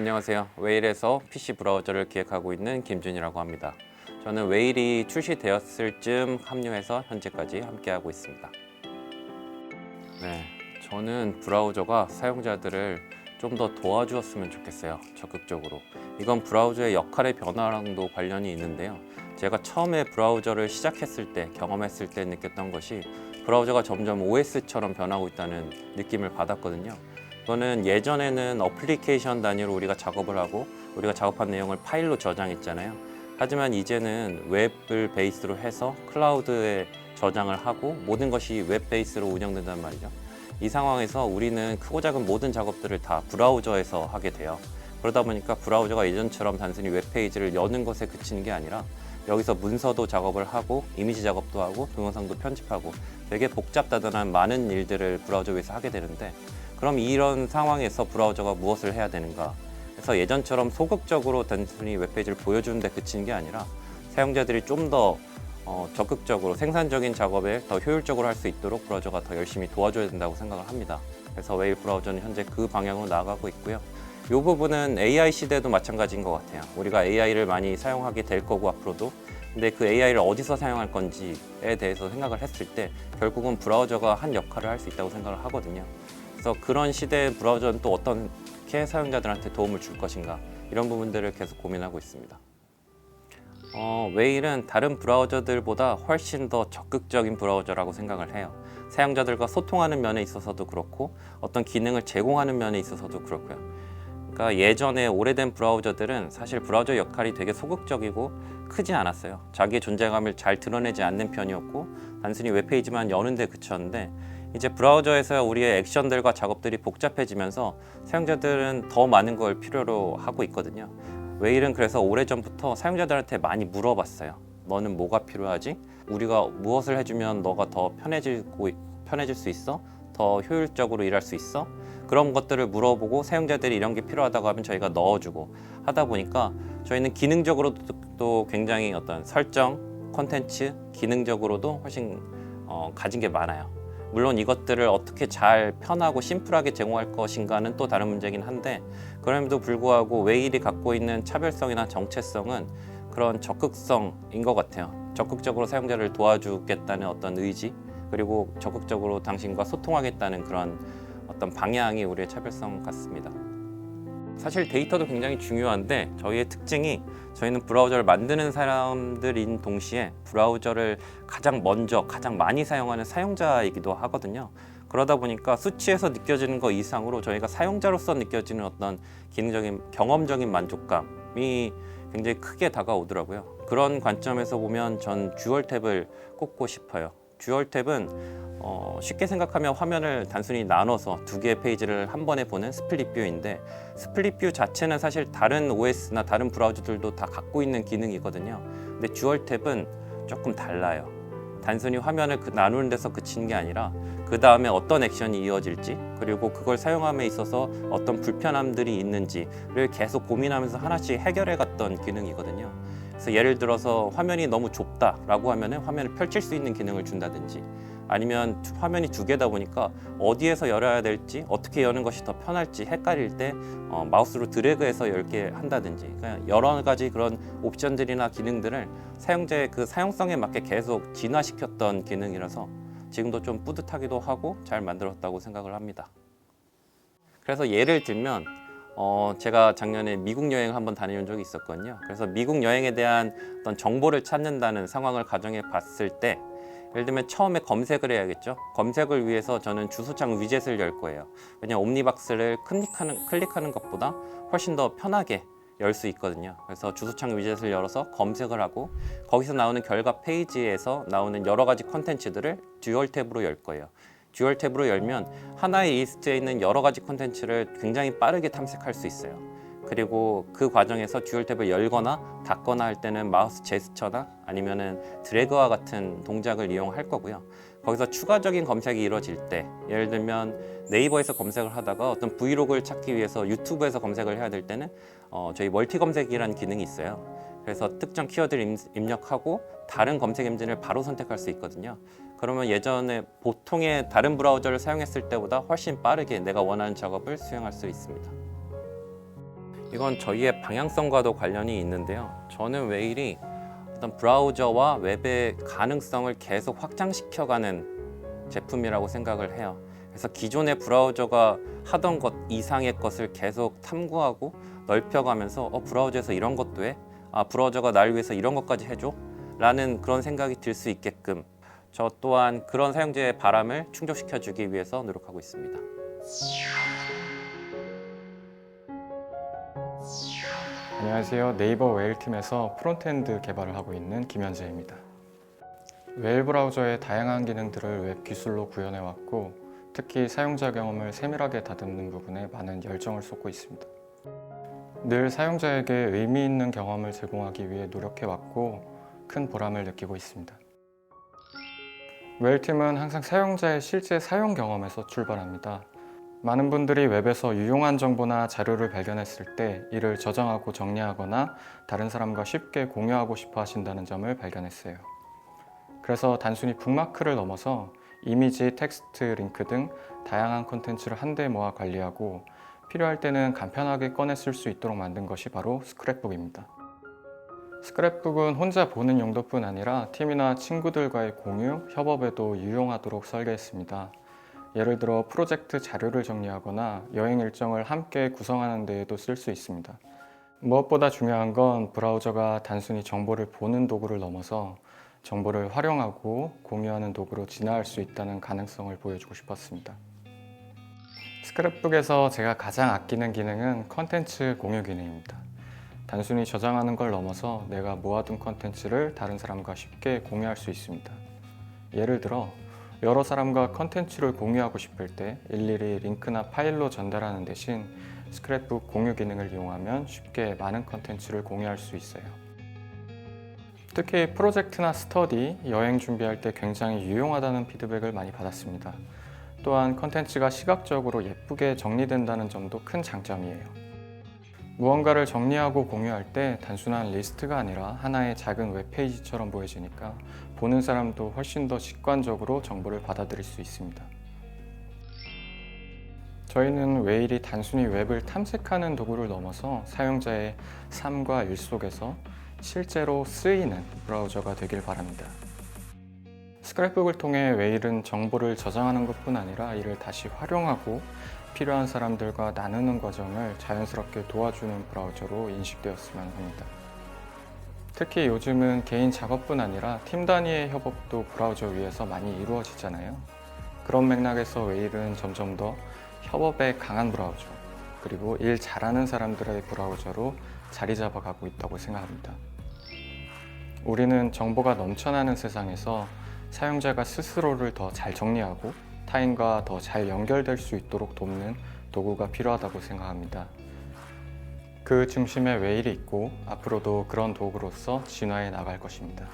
안녕하세요. 웨일에서 PC 브라우저를 기획하고 있는 김준이라고 합니다. 저는 웨일이 출시되었을 즈음 합류해서 현재까지 함께하고 있습니다. 네, 저는 브라우저가 사용자들을 좀 더 도와주었으면 좋겠어요. 적극적으로. 이건 브라우저의 역할의 변화랑도 관련이 있는데요. 제가 처음에 브라우저를 시작했을 때, 경험했을 때 느꼈던 것이 브라우저가 점점 OS처럼 변하고 있다는 느낌을 받았거든요. 그거는 예전에는 어플리케이션 단위로 우리가 작업을 하고 우리가 작업한 내용을 파일로 저장했잖아요. 하지만 이제는 웹을 베이스로 해서 클라우드에 저장을 하고 모든 것이 웹 베이스로 운영된단 말이죠. 이 상황에서 우리는 크고 작은 모든 작업들을 다 브라우저에서 하게 돼요. 그러다 보니까 브라우저가 예전처럼 단순히 웹페이지를 여는 것에 그치는 게 아니라 여기서 문서도 작업을 하고 이미지 작업도 하고 동영상도 편집하고 되게 복잡다단한 많은 일들을 브라우저 위에서 하게 되는데 그럼 이런 상황에서 브라우저가 무엇을 해야 되는가? 그래서 예전처럼 소극적으로 단순히 웹페이지를 보여주는 데 그치는 게 아니라 사용자들이 좀더 어, 적극적으로 생산적인 작업에 더 효율적으로 할 수 있도록 브라우저가 더 열심히 도와줘야 된다고 생각을 합니다. 그래서 웨일 브라우저는 현재 그 방향으로 나아가고 있고요. 이 부분은 AI 시대도 마찬가지인 것 같아요. 우리가 AI를 많이 사용하게 될 거고 앞으로도 근데 그 AI를 어디서 사용할 건지에 대해서 생각을 했을 때 결국은 브라우저가 한 역할을 할 수 있다고 생각을 하거든요. 그래서 그런 시대의 브라우저는 또 어떻게 사용자들한테 도움을 줄 것인가 이런 부분들을 계속 고민하고 있습니다. 어, 웨일은 다른 브라우저들보다 훨씬 더 적극적인 브라우저라고 생각을 해요. 사용자들과 소통하는 면에 있어서도 그렇고 어떤 기능을 제공하는 면에 있어서도 그렇고요. 그러니까 예전에 오래된 브라우저들은 사실 브라우저 역할이 되게 소극적이고 크지 않았어요. 자기의 존재감을 잘 드러내지 않는 편이었고 단순히 웹페이지만 여는 데 그쳤는데 이제 브라우저에서 우리의 액션들과 작업들이 복잡해지면서 사용자들은 더 많은 걸 필요로 하고 있거든요. 웨일은 그래서 오래전부터 사용자들한테 많이 물어봤어요. 너는 뭐가 필요하지? 우리가 무엇을 해주면 너가 더 편해지고 편해질 수 있어? 더 효율적으로 일할 수 있어? 그런 것들을 물어보고 사용자들이 이런 게 필요하다고 하면 저희가 넣어주고 하다 보니까 저희는 기능적으로도 굉장히 어떤 설정, 컨텐츠, 기능적으로도 훨씬 어, 가진 게 많아요. 물론 이것들을 어떻게 잘 편하고 심플하게 제공할 것인가는 또 다른 문제긴 한데 그럼에도 불구하고 웨일이 갖고 있는 차별성이나 정체성은 그런 적극성인 것 같아요. 적극적으로 사용자를 도와주겠다는 어떤 의지 그리고 적극적으로 당신과 소통하겠다는 그런 어떤 방향이 우리의 차별성 같습니다. 사실 데이터도 굉장히 중요한데 저희의 특징이 저희는 브라우저를 만드는 사람들인 동시에 브라우저를 가장 먼저 가장 많이 사용하는 사용자이기도 하거든요. 그러다 보니까 수치에서 느껴지는 것 이상으로 저희가 사용자로서 느껴지는 어떤 기능적인 경험적인 만족감이 굉장히 크게 다가오더라고요. 그런 관점에서 보면 전 듀얼 탭을 꼽고 싶어요. 듀얼 탭은 어, 쉽게 생각하면 화면을 단순히 나눠서 두 개의 페이지를 한 번에 보는 스플릿 뷰인데 스플릿 뷰 자체는 사실 다른 OS나 다른 브라우저들도 다 갖고 있는 기능이거든요. 근데 듀얼 탭은 조금 달라요. 단순히 화면을 그 나누는 데서 그치는 게 아니라 그 다음에 어떤 액션이 이어질지 그리고 그걸 사용함에 있어서 어떤 불편함들이 있는지를 계속 고민하면서 하나씩 해결해 갔던 기능이거든요. 그래서 예를 들어서 화면이 너무 좁다라고 하면은 화면을 펼칠 수 있는 기능을 준다든지 아니면 화면이 두 개다 보니까 어디에서 열어야 될지 어떻게 여는 것이 더 편할지 헷갈릴 때 어, 마우스로 드래그해서 열게 한다든지 그냥 여러 가지 그런 옵션들이나 기능들을 사용자의 그 사용성에 맞게 계속 진화시켰던 기능이라서 지금도 좀 뿌듯하기도 하고 잘 만들었다고 생각을 합니다. 그래서 예를 들면 어, 제가 작년에 미국 여행 한번 다녀온 적이 있었거든요. 그래서 미국 여행에 대한 어떤 정보를 찾는다는 상황을 가정해 봤을 때 예를 들면 처음에 검색을 해야겠죠. 검색을 위해서 저는 주소창 위젯을 열 거예요. 왜냐하면 옴니박스를 클릭하는, 클릭하는 것보다 훨씬 더 편하게 열 수 있거든요. 그래서 주소창 위젯을 열어서 검색을 하고 거기서 나오는 결과 페이지에서 나오는 여러 가지 컨텐츠들을 듀얼 탭으로 열 거예요. 듀얼 탭으로 열면 하나의 리스트에 있는 여러 가지 컨텐츠를 굉장히 빠르게 탐색할 수 있어요. 그리고 그 과정에서 듀얼 탭을 열거나 닫거나 할 때는 마우스 제스처나 아니면은 드래그와 같은 동작을 이용할 거고요. 거기서 추가적인 검색이 이루어질 때 예를 들면 네이버에서 검색을 하다가 어떤 브이로그를 찾기 위해서 유튜브에서 검색을 해야 될 때는 어, 저희 멀티 검색이라는 기능이 있어요. 그래서 특정 키워드를 입력하고 다른 검색 엔진을 바로 선택할 수 있거든요. 그러면 예전에 보통의 다른 브라우저를 사용했을 때보다 훨씬 빠르게 내가 원하는 작업을 수행할 수 있습니다. 이건 저희의 방향성과도 관련이 있는데요. 저는 웨일이 어떤 브라우저와 웹의 가능성을 계속 확장시켜가는 제품이라고 생각을 해요. 그래서 기존의 브라우저가 하던 것 이상의 것을 계속 탐구하고 넓혀가면서 어 브라우저에서 이런 것도 해? 아 브라우저가 날 위해서 이런 것까지 해줘? 라는 그런 생각이 들 수 있게끔 저 또한 그런 사용자의 바람을 충족시켜주기 위해서 노력하고 있습니다. 안녕하세요. 네이버 웨일 팀에서 프론트엔드 개발을 하고 있는 김현재입니다. 웨일 브라우저의 다양한 기능들을 웹 기술로 구현해 왔고 특히 사용자 경험을 세밀하게 다듬는 부분에 많은 열정을 쏟고 있습니다. 늘 사용자에게 의미 있는 경험을 제공하기 위해 노력해 왔고 큰 보람을 느끼고 있습니다. 웨일팀은 항상 사용자의 실제 사용 경험에서 출발합니다. 많은 분들이 웹에서 유용한 정보나 자료를 발견했을 때 이를 저장하고 정리하거나 다른 사람과 쉽게 공유하고 싶어 하신다는 점을 발견했어요. 그래서 단순히 북마크를 넘어서 이미지, 텍스트, 링크 등 다양한 콘텐츠를 한데 모아 관리하고 필요할 때는 간편하게 꺼내 쓸 수 있도록 만든 것이 바로 스크랩북입니다. 스크랩북은 혼자 보는 용도뿐 아니라 팀이나 친구들과의 공유, 협업에도 유용하도록 설계했습니다. 예를 들어 프로젝트 자료를 정리하거나 여행 일정을 함께 구성하는 데에도 쓸 수 있습니다. 무엇보다 중요한 건 브라우저가 단순히 정보를 보는 도구를 넘어서 정보를 활용하고 공유하는 도구로 진화할 수 있다는 가능성을 보여주고 싶었습니다. 스크랩북에서 제가 가장 아끼는 기능은 컨텐츠 공유 기능입니다. 단순히 저장하는 걸 넘어서 내가 모아둔 컨텐츠를 다른 사람과 쉽게 공유할 수 있습니다. 예를 들어 여러 사람과 컨텐츠를 공유하고 싶을 때 일일이 링크나 파일로 전달하는 대신 스크랩북 공유 기능을 이용하면 쉽게 많은 컨텐츠를 공유할 수 있어요. 특히 프로젝트나 스터디, 여행 준비할 때 굉장히 유용하다는 피드백을 많이 받았습니다. 또한 컨텐츠가 시각적으로 예쁘게 정리된다는 점도 큰 장점이에요. 무언가를 정리하고 공유할 때 단순한 리스트가 아니라 하나의 작은 웹페이지처럼 보여지니까 보는 사람도 훨씬 더 직관적으로 정보를 받아들일 수 있습니다. 저희는 웨일이 단순히 웹을 탐색하는 도구를 넘어서 사용자의 삶과 일 속에서 실제로 쓰이는 브라우저가 되길 바랍니다. 스크랩북을 통해 웨일은 정보를 저장하는 것뿐 아니라 이를 다시 활용하고 필요한 사람들과 나누는 과정을 자연스럽게 도와주는 브라우저로 인식되었으면 합니다. 특히 요즘은 개인 작업뿐 아니라 팀 단위의 협업도 브라우저 위에서 많이 이루어지잖아요. 그런 맥락에서 웨일은 점점 더 협업에 강한 브라우저, 그리고 일 잘하는 사람들의 브라우저로 자리 잡아가고 있다고 생각합니다. 우리는 정보가 넘쳐나는 세상에서 사용자가 스스로를 더 잘 정리하고 타인과 더 잘 연결될 수 있도록 돕는 도구가 필요하다고 생각합니다. 그 중심에 웨일이 있고 앞으로도 그런 도구로서 진화해 나갈 것입니다.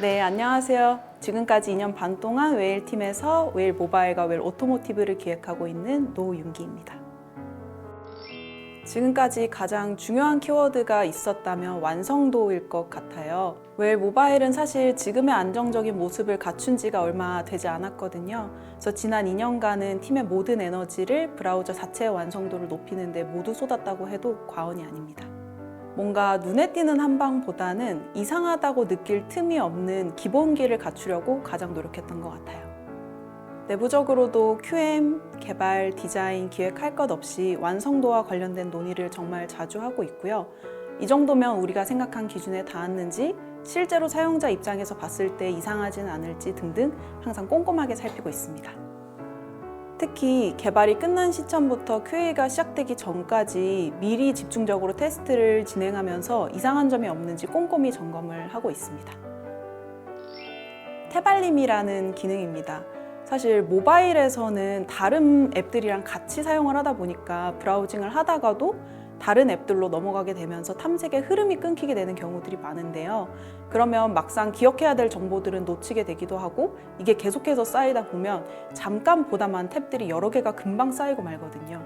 네, 안녕하세요. 지금까지 2년 반 동안 웨일 팀에서 웨일 모바일과 웨일 오토모티브를 기획하고 있는 노윤기입니다. 지금까지 가장 중요한 키워드가 있었다면 완성도일 것 같아요. 웰 모바일은 사실 지금의 안정적인 모습을 갖춘 지가 얼마 되지 않았거든요. 그래서 지난 2년간은 팀의 모든 에너지를 브라우저 자체의 완성도를 높이는데 모두 쏟았다고 해도 과언이 아닙니다. 뭔가 눈에 띄는 한방보다는 이상하다고 느낄 틈이 없는 기본기를 갖추려고 가장 노력했던 것 같아요. 내부적으로도 QM, 개발, 디자인, 기획할 것 없이 완성도와 관련된 논의를 정말 자주 하고 있고요. 이 정도면 우리가 생각한 기준에 닿았는지 실제로 사용자 입장에서 봤을 때 이상하지는 않을지 등등 항상 꼼꼼하게 살피고 있습니다. 특히 개발이 끝난 시점부터 QA가 시작되기 전까지 미리 집중적으로 테스트를 진행하면서 이상한 점이 없는지 꼼꼼히 점검을 하고 있습니다. 태발림이라는 기능입니다. 사실 모바일에서는 다른 앱들이랑 같이 사용을 하다 보니까 브라우징을 하다가도 다른 앱들로 넘어가게 되면서 탐색의 흐름이 끊기게 되는 경우들이 많은데요. 그러면 막상 기억해야 될 정보들은 놓치게 되기도 하고 이게 계속해서 쌓이다 보면 잠깐 보다만 탭들이 여러 개가 금방 쌓이고 말거든요.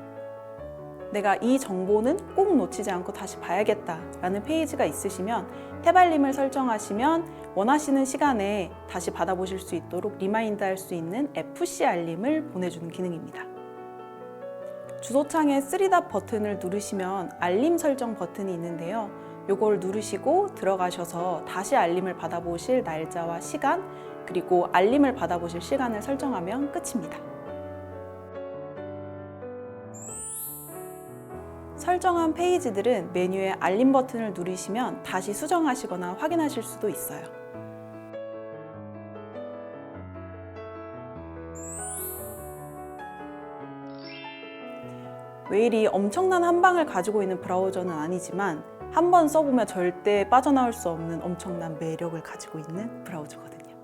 내가 이 정보는 꼭 놓치지 않고 다시 봐야겠다라는 페이지가 있으시면 탭 알림을 설정하시면 원하시는 시간에 다시 받아보실 수 있도록 리마인드 할 수 있는 FC 알림을 보내주는 기능입니다. 주소창에 3닷 버튼을 누르시면 알림 설정 버튼이 있는데요. 요걸 누르시고 들어가셔서 다시 알림을 받아보실 날짜와 시간, 그리고 알림을 받아보실 시간을 설정하면 끝입니다. 설정한 페이지들은 메뉴의 알림 버튼을 누르시면 다시 수정하시거나 확인하실 수도 있어요. 웨일이 엄청난 한방을 가지고 있는 브라우저는 아니지만 한 번 써보면 절대 빠져나올 수 없는 엄청난 매력을 가지고 있는 브라우저거든요.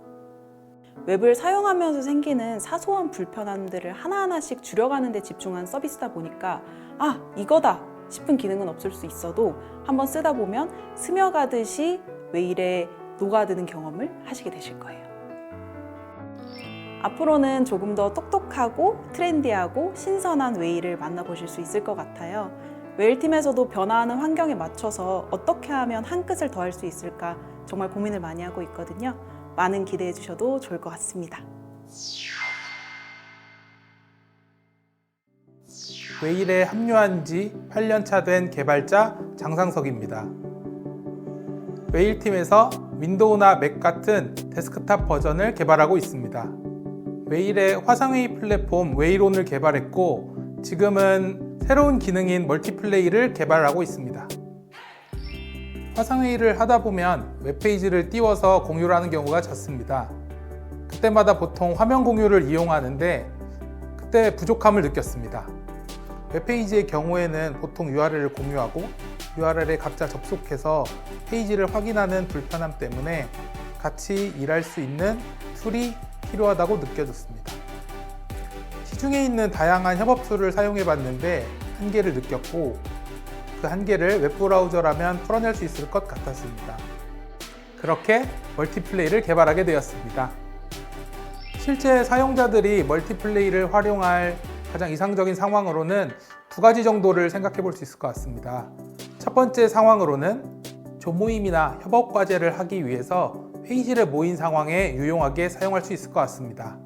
웹을 사용하면서 생기는 사소한 불편함들을 하나하나씩 줄여가는 데 집중한 서비스다 보니까 아, 이거다 싶은 기능은 없을 수 있어도 한번 쓰다 보면 스며가듯이 웨일에 녹아드는 경험을 하시게 되실 거예요. 앞으로는 조금 더 똑똑하고 트렌디하고 신선한 웨일을 만나보실 수 있을 것 같아요. 웨일팀에서도 변화하는 환경에 맞춰서 어떻게 하면 한 끗을 더할 수 있을까 정말 고민을 많이 하고 있거든요. 많은 기대해 주셔도 좋을 것 같습니다. 웨일에 합류한 지 8년 차 된 개발자 장상석입니다. 웨일팀에서 윈도우나 맥 같은 데스크탑 버전을 개발하고 있습니다. 웨일의 화상회의 플랫폼 웨일온을 개발했고 지금은 새로운 기능인 멀티플레이를 개발하고 있습니다. 화상회의를 하다 보면 웹페이지를 띄워서 공유를 하는 경우가 잦습니다. 그때마다 보통 화면 공유를 이용하는데 그때 부족함을 느꼈습니다. 웹페이지의 경우에는 보통 URL을 공유하고 URL에 각자 접속해서 페이지를 확인하는 불편함 때문에 같이 일할 수 있는 툴이 필요하다고 느껴졌습니다. 시중에 있는 다양한 협업 툴을 사용해 봤는데 한계를 느꼈고 그 한계를 웹브라우저라면 풀어낼 수 있을 것 같았습니다. 그렇게 멀티플레이를 개발하게 되었습니다. 실제 사용자들이 멀티플레이를 활용할 가장 이상적인 상황으로는 두 가지 정도를 생각해 볼 수 있을 것 같습니다. 첫 번째 상황으로는 조모임이나 협업 과제를 하기 위해서 회의실에 모인 상황에 유용하게 사용할 수 있을 것 같습니다.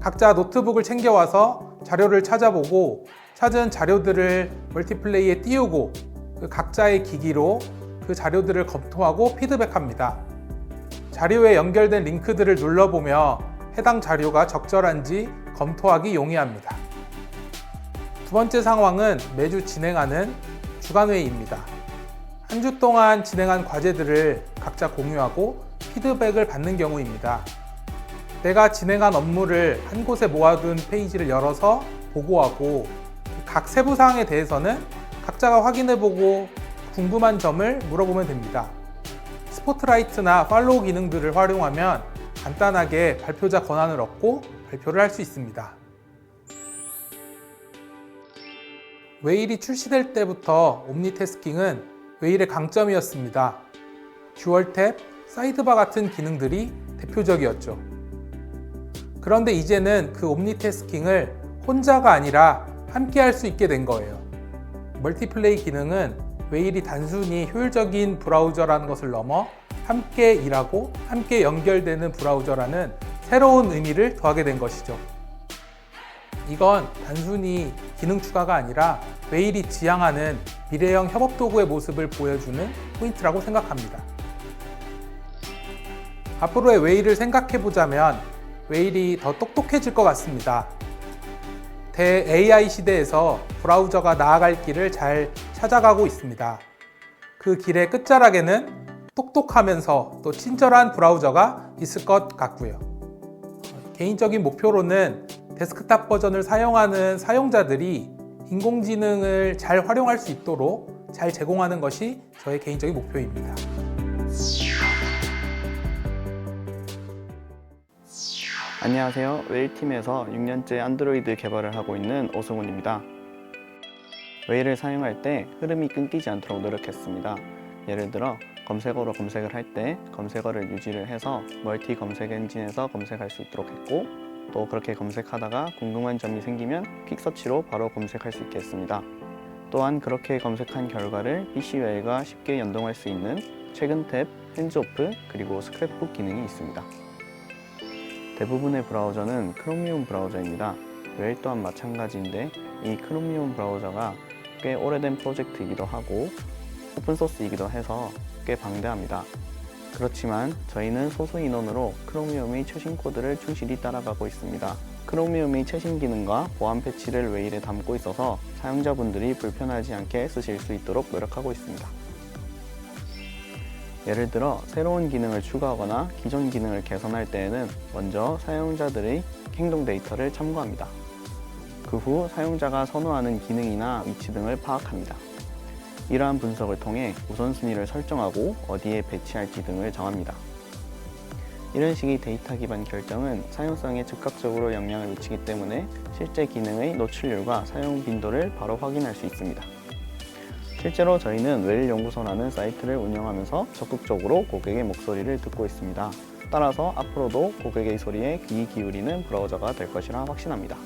각자 노트북을 챙겨와서 자료를 찾아보고 찾은 자료들을 멀티플레이에 띄우고 그 각자의 기기로 그 자료들을 검토하고 피드백합니다. 자료에 연결된 링크들을 눌러보며 해당 자료가 적절한지 검토하기 용이합니다. 두 번째 상황은 매주 진행하는 주간회의입니다. 한 주 동안 진행한 과제들을 각자 공유하고 피드백을 받는 경우입니다. 내가 진행한 업무를 한 곳에 모아둔 페이지를 열어서 보고하고 각 세부 사항에 대해서는 각자가 확인해보고 궁금한 점을 물어보면 됩니다. 스포트라이트나 팔로우 기능들을 활용하면 간단하게 발표자 권한을 얻고 발표를 할 수 있습니다. 웨일이 출시될 때부터 옴니태스킹은 웨일의 강점이었습니다. 듀얼 탭, 사이드바 같은 기능들이 대표적이었죠. 그런데 이제는 그 옴니태스킹을 혼자가 아니라 함께 할 수 있게 된 거예요. 멀티플레이 기능은 웨일이 단순히 효율적인 브라우저라는 것을 넘어 함께 일하고 함께 연결되는 브라우저라는 새로운 의미를 더하게 된 것이죠. 이건 단순히 기능 추가가 아니라 웨일이 지향하는 미래형 협업 도구의 모습을 보여주는 포인트라고 생각합니다. 앞으로의 웨일을 생각해 보자면 웨일이 더 똑똑해질 것 같습니다. 대 AI 시대에서 브라우저가 나아갈 길을 잘 찾아가고 있습니다. 그 길의 끝자락에는 똑똑하면서 또 친절한 브라우저가 있을 것 같고요. 개인적인 목표로는 데스크탑 버전을 사용하는 사용자들이 인공지능을 잘 활용할 수 있도록 잘 제공하는 것이 저의 개인적인 목표입니다. 안녕하세요. 웨일팀에서 6년째 안드로이드 개발을 하고 있는 오승훈입니다. 웨일을 사용할 때 흐름이 끊기지 않도록 노력했습니다. 예를 들어 검색어로 검색을 할 때 검색어를 유지를 해서 멀티 검색 엔진에서 검색할 수 있도록 했고 또 그렇게 검색하다가 궁금한 점이 생기면 퀵서치로 바로 검색할 수 있게 했습니다. 또한 그렇게 검색한 결과를 PC웨일과 쉽게 연동할 수 있는 최근 탭, 핸즈오프, 그리고 스크랩북 기능이 있습니다. 대부분의 브라우저는 크로미움 브라우저입니다. 웨일 또한 마찬가지인데 이 크로미움 브라우저가 꽤 오래된 프로젝트이기도 하고 오픈소스이기도 해서 꽤 방대합니다. 그렇지만 저희는 소수 인원으로 크로미움의 최신 코드를 충실히 따라가고 있습니다. 크로미움의 최신 기능과 보안 패치를 웨일에 담고 있어서 사용자분들이 불편하지 않게 쓰실 수 있도록 노력하고 있습니다. 예를 들어 새로운 기능을 추가하거나 기존 기능을 개선할 때에는 먼저 사용자들의 행동 데이터를 참고합니다. 그 후 사용자가 선호하는 기능이나 위치 등을 파악합니다. 이러한 분석을 통해 우선순위를 설정하고 어디에 배치할지 등을 정합니다. 이런 식의 데이터 기반 결정은 사용성에 즉각적으로 영향을 미치기 때문에 실제 기능의 노출률과 사용 빈도를 바로 확인할 수 있습니다. 실제로 저희는 웰 연구소라는 사이트를 운영하면서 적극적으로 고객의 목소리를 듣고 있습니다. 따라서 앞으로도 고객의 소리에 귀 기울이는 브라우저가 될 것이라 확신합니다.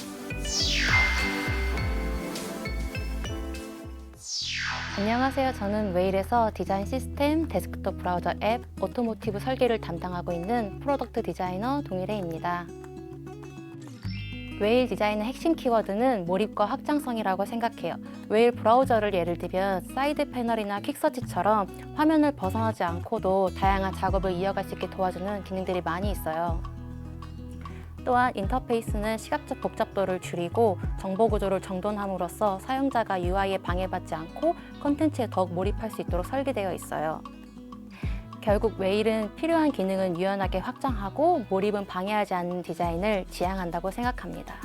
안녕하세요. 저는 웨일에서 디자인 시스템, 데스크톱 브라우저 앱, 오토모티브 설계를 담당하고 있는 프로덕트 디자이너 동일혜입니다. 웨일 디자인의 핵심 키워드는 몰입과 확장성이라고 생각해요. 웨일 브라우저를 예를 들면 사이드 패널이나 퀵서치처럼 화면을 벗어나지 않고도 다양한 작업을 이어갈 수 있게 도와주는 기능들이 많이 있어요. 또한 인터페이스는 시각적 복잡도를 줄이고 정보 구조를 정돈함으로써 사용자가 UI에 방해받지 않고 콘텐츠에 더욱 몰입할 수 있도록 설계되어 있어요. 결국 웨일은 필요한 기능은 유연하게 확장하고 몰입은 방해하지 않는 디자인을 지향한다고 생각합니다.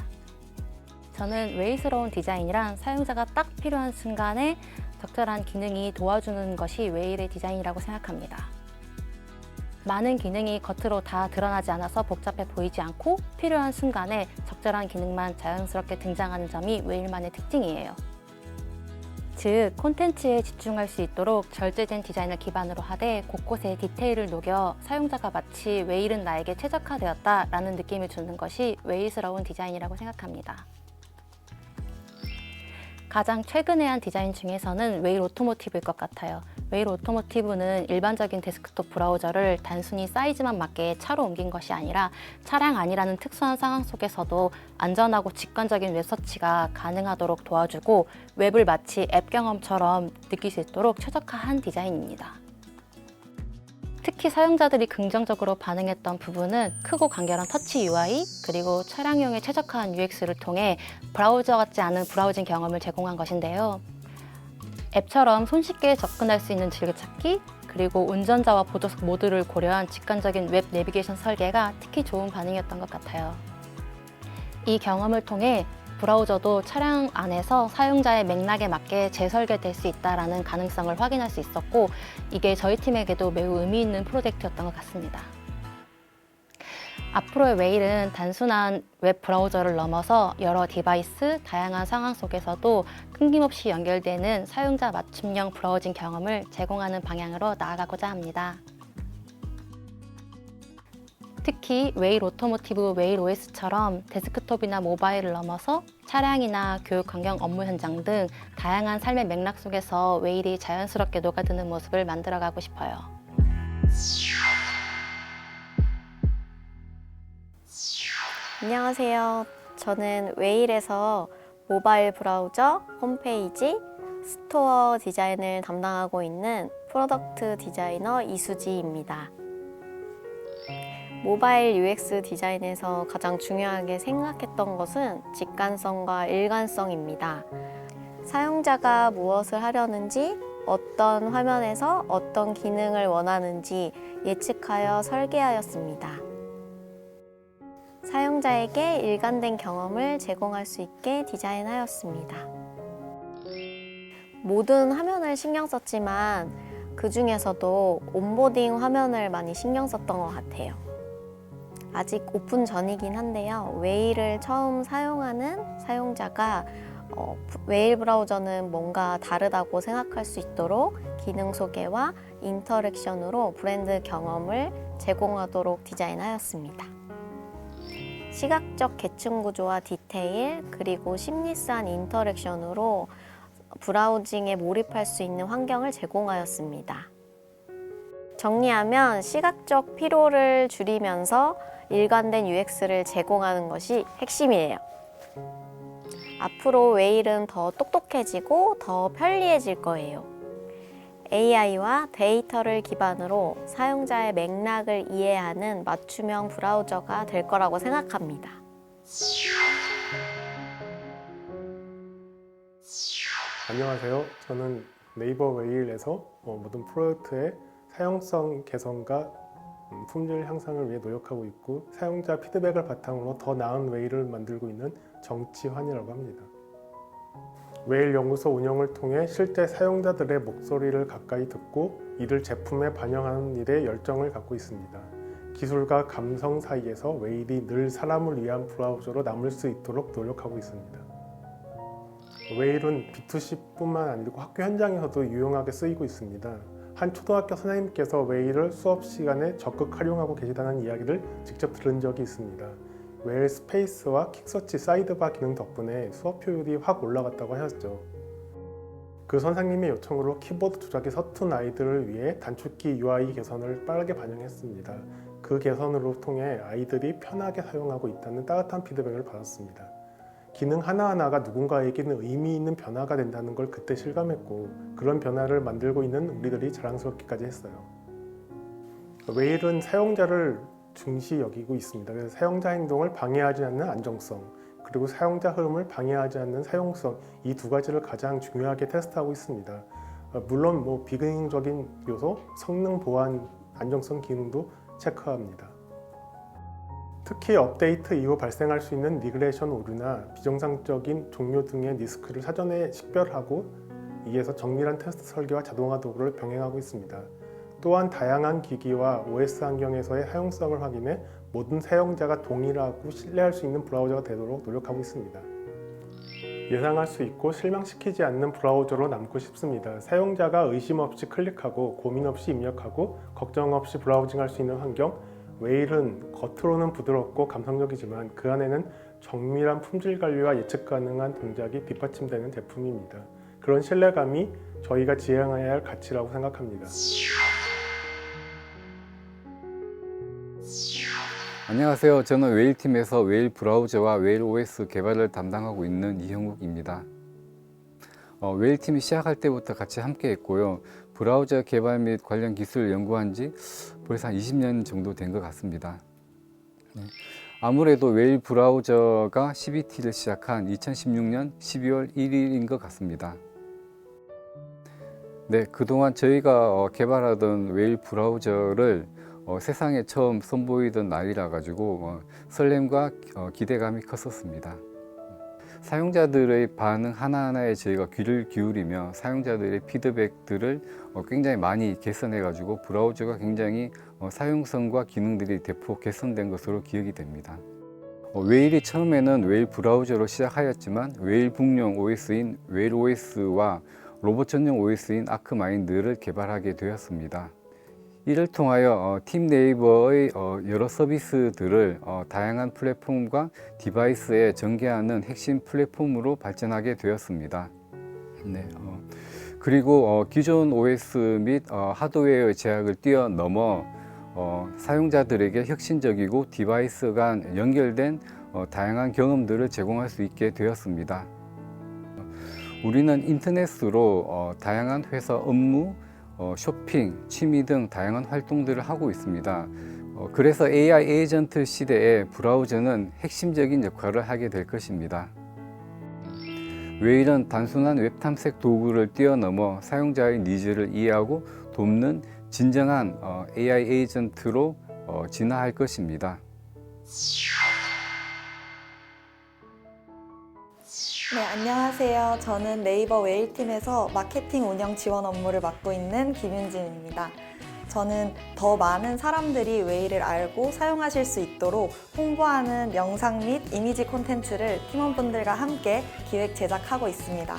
저는 웨일스러운 디자인이란 사용자가 딱 필요한 순간에 적절한 기능이 도와주는 것이 웨일의 디자인이라고 생각합니다. 많은 기능이 겉으로 다 드러나지 않아서 복잡해 보이지 않고 필요한 순간에 적절한 기능만 자연스럽게 등장하는 점이 웨일만의 특징이에요. 즉, 콘텐츠에 집중할 수 있도록 절제된 디자인을 기반으로 하되 곳곳에 디테일을 녹여 사용자가 마치 웨일은 나에게 최적화되었다라는 느낌을 주는 것이 웨일스러운 디자인이라고 생각합니다. 가장 최근에 한 디자인 중에서는 웨일 오토모티브일 것 같아요. 웨일 오토모티브는 일반적인 데스크톱 브라우저를 단순히 사이즈만 맞게 차로 옮긴 것이 아니라 차량 안이라는 특수한 상황 속에서도 안전하고 직관적인 웹 서치가 가능하도록 도와주고 웹을 마치 앱 경험처럼 느낄 수 있도록 최적화한 디자인입니다. 특히 사용자들이 긍정적으로 반응했던 부분은 크고 간결한 터치 UI 그리고 차량용에 최적화한 UX를 통해 브라우저 같지 않은 브라우징 경험을 제공한 것인데요. 앱처럼 손쉽게 접근할 수 있는 즐겨찾기 그리고 운전자와 보조석 모두를 고려한 직관적인 웹 내비게이션 설계가 특히 좋은 반응이었던 것 같아요. 이 경험을 통해 브라우저도 차량 안에서 사용자의 맥락에 맞게 재설계될 수 있다는 가능성을 확인할 수 있었고 이게 저희 팀에게도 매우 의미 있는 프로젝트였던 것 같습니다. 앞으로의 웨일은 단순한 웹 브라우저를 넘어서 여러 디바이스, 다양한 상황 속에서도 끊김없이 연결되는 사용자 맞춤형 브라우징 경험을 제공하는 방향으로 나아가고자 합니다. 특히 웨일 오토모티브 웨일 OS처럼 데스크톱이나 모바일을 넘어서 차량이나 교육 환경 업무 현장 등 다양한 삶의 맥락 속에서 웨일이 자연스럽게 녹아드는 모습을 만들어가고 싶어요. 안녕하세요. 저는 웨일에서 모바일 브라우저, 홈페이지, 스토어 디자인을 담당하고 있는 프로덕트 디자이너 이수지입니다. 모바일 UX 디자인에서 가장 중요하게 생각했던 것은 직관성과 일관성입니다. 사용자가 무엇을 하려는지, 어떤 화면에서 어떤 기능을 원하는지 예측하여 설계하였습니다. 사용자에게 일관된 경험을 제공할 수 있게 디자인하였습니다. 모든 화면을 신경 썼지만 그 중에서도 온보딩 화면을 많이 신경 썼던 것 같아요. 아직 오픈 전이긴 한데요. 웨일을 처음 사용하는 사용자가 어, 웨일 브라우저는 뭔가 다르다고 생각할 수 있도록 기능 소개와 인터랙션으로 브랜드 경험을 제공하도록 디자인하였습니다. 시각적 계층 구조와 디테일 그리고 심리스한 인터랙션으로 브라우징에 몰입할 수 있는 환경을 제공하였습니다. 정리하면 시각적 피로를 줄이면서 일관된 UX를 제공하는 것이 핵심이에요. 앞으로 웨일은 더 똑똑해지고 더 편리해질 거예요. AI와 데이터를 기반으로 사용자의 맥락을 이해하는 맞춤형 브라우저가 될 거라고 생각합니다. 안녕하세요. 저는 네이버 웨일에서 어, 모든 프로젝트의 사용성 개선과 음, 품질 향상을 위해 노력하고 있고 사용자 피드백을 바탕으로 더 나은 웨일을 만들고 있는 정치환이라고 합니다. 웨일 연구소 운영을 통해 실제 사용자들의 목소리를 가까이 듣고 이를 제품에 반영하는 일에 열정을 갖고 있습니다. 기술과 감성 사이에서 웨일이 늘 사람을 위한 브라우저로 남을 수 있도록 노력하고 있습니다. 웨일은 B2C뿐만 아니고 학교 현장에서도 유용하게 쓰이고 있습니다. 한 초등학교 선생님께서 웨일을 수업 시간에 적극 활용하고 계시다는 이야기를 직접 들은 적이 있습니다. 웨일 스페이스와 킥서치 사이드바 기능 덕분에 수업 효율이 확 올라갔다고 하였죠. 그 선생님의 요청으로 키보드 조작이 서툰 아이들을 위해 단축키 UI 개선을 빠르게 반영했습니다. 그 개선으로 통해 아이들이 편하게 사용하고 있다는 따뜻한 피드백을 받았습니다. 기능 하나하나가 누군가에게는 의미 있는 변화가 된다는 걸 그때 실감했고 그런 변화를 만들고 있는 우리들이 자랑스럽기까지 했어요. 웨일은 사용자를 중시 여기고 있습니다. 그래서 사용자 행동을 방해하지 않는 안정성 그리고 사용자 흐름을 방해하지 않는 사용성 이 두 가지를 가장 중요하게 테스트하고 있습니다. 어, 물론 뭐 비기능적인 요소, 성능 보안, 안정성 기능도 체크합니다. 특히 업데이트 이후 발생할 수 있는 리그레이션 오류나 비정상적인 종료 등의 리스크를 사전에 식별하고 이에서 정밀한 테스트 설계와 자동화 도구를 병행하고 있습니다. 또한 다양한 기기와 OS 환경에서의 사용성을 확인해 모든 사용자가 동일하고 신뢰할 수 있는 브라우저가 되도록 노력하고 있습니다. 예상할 수 있고 실망시키지 않는 브라우저로 남고 싶습니다. 사용자가 의심 없이 클릭하고 고민 없이 입력하고 걱정 없이 브라우징할 수 있는 환경, 웨일은 겉으로는 부드럽고 감성적이지만 그 안에는 정밀한 품질 관리와 예측 가능한 동작이 뒷받침되는 제품입니다. 그런 신뢰감이 저희가 지향해야 할 가치라고 생각합니다. 안녕하세요. 저는 웨일팀에서 웨일 브라우저와 웨일 OS 개발을 담당하고 있는 이형욱입니다. 어, 웨일팀이 시작할 때부터 같이 함께 했고요. 브라우저 개발 및 관련 기술을 연구한 지 벌써 한 20년 정도 된 것 같습니다. 네. 아무래도 웨일 브라우저가 CBT를 시작한 2016년 12월 1일인 것 같습니다. 네, 그동안 저희가 어, 개발하던 웨일 브라우저를 어, 세상에 처음 선보이던 날이라 가지고 어, 설렘과 어, 기대감이 컸었습니다. 사용자들의 반응 하나하나에 저희가 귀를 기울이며 사용자들의 피드백들을 어, 굉장히 많이 개선해 가지고 브라우저가 굉장히 어, 사용성과 기능들이 대폭 개선된 것으로 기억이 됩니다. 어, 웨일이 처음에는 웨일 브라우저로 시작하였지만 웨일 북용 OS인 웨일 OS와 로봇 전용 OS인 아크마인드를 개발하게 되었습니다. 이를 통하여 어, 팀 네이버의 어, 여러 서비스들을 어, 다양한 플랫폼과 디바이스에 전개하는 핵심 플랫폼으로 발전하게 되었습니다. 네, 어, 그리고 어, 기존 OS 및 어, 하드웨어의 제약을 뛰어넘어 어, 사용자들에게 혁신적이고 디바이스 간 연결된 어, 다양한 경험들을 제공할 수 있게 되었습니다. 우리는 인터넷으로 어, 다양한 회사 업무, 어, 쇼핑, 취미 등 다양한 활동들을 하고 있습니다. 어, 그래서 AI 에이전트 시대에 브라우저는 핵심적인 역할을 하게 될 것입니다. 웨일은 단순한 웹 탐색 도구를 뛰어넘어 사용자의 니즈를 이해하고 돕는 진정한 어, AI 에이전트로 어, 진화할 것입니다. 네, 안녕하세요. 저는 네이버 웨일팀에서 마케팅 운영 지원 업무를 맡고 있는 김윤진입니다. 저는 더 많은 사람들이 웨일을 알고 사용하실 수 있도록 홍보하는 영상 및 이미지 콘텐츠를 팀원분들과 함께 기획 제작하고 있습니다.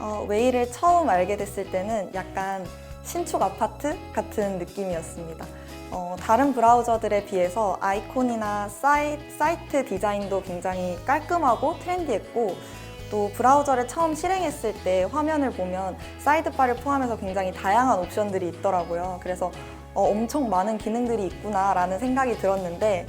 어, 웨일을 처음 알게 됐을 때는 약간 신축 아파트 같은 느낌이었습니다. 어, 다른 브라우저들에 비해서 아이콘이나 사이, 사이트 디자인도 굉장히 깔끔하고 트렌디했고 또 브라우저를 처음 실행했을 때 화면을 보면 사이드바를 포함해서 굉장히 다양한 옵션들이 있더라고요. 그래서 어, 엄청 많은 기능들이 있구나라는 생각이 들었는데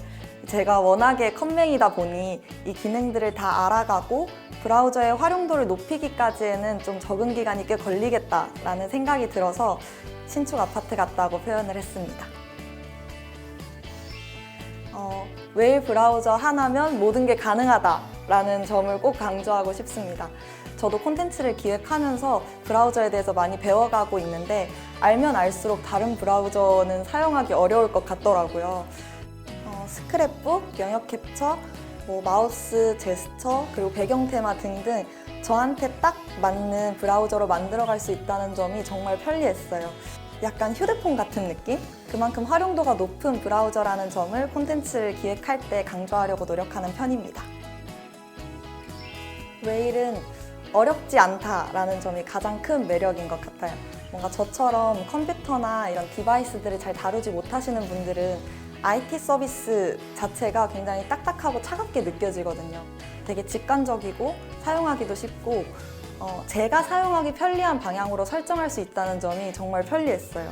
제가 워낙에 컴맹이다 보니 이 기능들을 다 알아가고 브라우저의 활용도를 높이기까지에는 좀 적응 기간이 꽤 걸리겠다라는 생각이 들어서 신축 아파트 같다고 표현을 했습니다. 어, 웨일 브라우저 하나면 모든 게 가능하다라는 점을 꼭 강조하고 싶습니다. 저도 콘텐츠를 기획하면서 브라우저에 대해서 많이 배워가고 있는데 알면 알수록 다른 브라우저는 사용하기 어려울 것 같더라고요. 어, 스크랩북, 영역 캡처, 뭐 마우스 제스처, 그리고 배경 테마 등등 저한테 딱 맞는 브라우저로 만들어갈 수 있다는 점이 정말 편리했어요. 약간 휴대폰 같은 느낌? 그만큼 활용도가 높은 브라우저라는 점을 콘텐츠를 기획할 때 강조하려고 노력하는 편입니다. 웨일은 어렵지 않다라는 점이 가장 큰 매력인 것 같아요. 뭔가 저처럼 컴퓨터나 이런 디바이스들을 잘 다루지 못하시는 분들은 IT 서비스 자체가 굉장히 딱딱하고 차갑게 느껴지거든요. 되게 직관적이고 사용하기도 쉽고 어, 제가 사용하기 편리한 방향으로 설정할 수 있다는 점이 정말 편리했어요.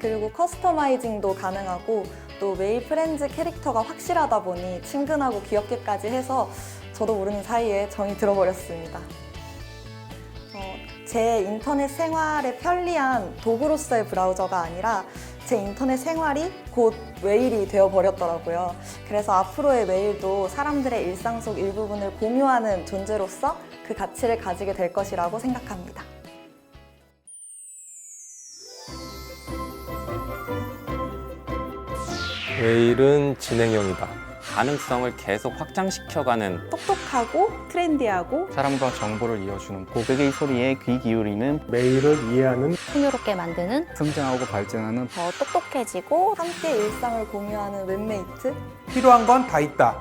그리고 커스터마이징도 가능하고 또 메일 프렌즈 캐릭터가 확실하다 보니 친근하고 귀엽게까지 해서 저도 모르는 사이에 정이 들어버렸습니다. 어, 제 인터넷 생활에 편리한 도구로서의 브라우저가 아니라 제 인터넷 생활이 곧 웨일이 되어버렸더라고요. 그래서 앞으로의 웨일도 사람들의 일상 속 일부분을 공유하는 존재로서 그 가치를 가지게 될 것이라고 생각합니다. 웨일은 진행형이다. 가능성을 계속 확장시켜가는 똑똑하고 트렌디하고 사람과 정보를 이어주는 고객의 소리에 귀 기울이는 메일을 이해하는 풍요롭게 만드는 성장하고 발전하는 더 똑똑해지고 함께 일상을 공유하는 웹메이트 필요한 건 다 있다.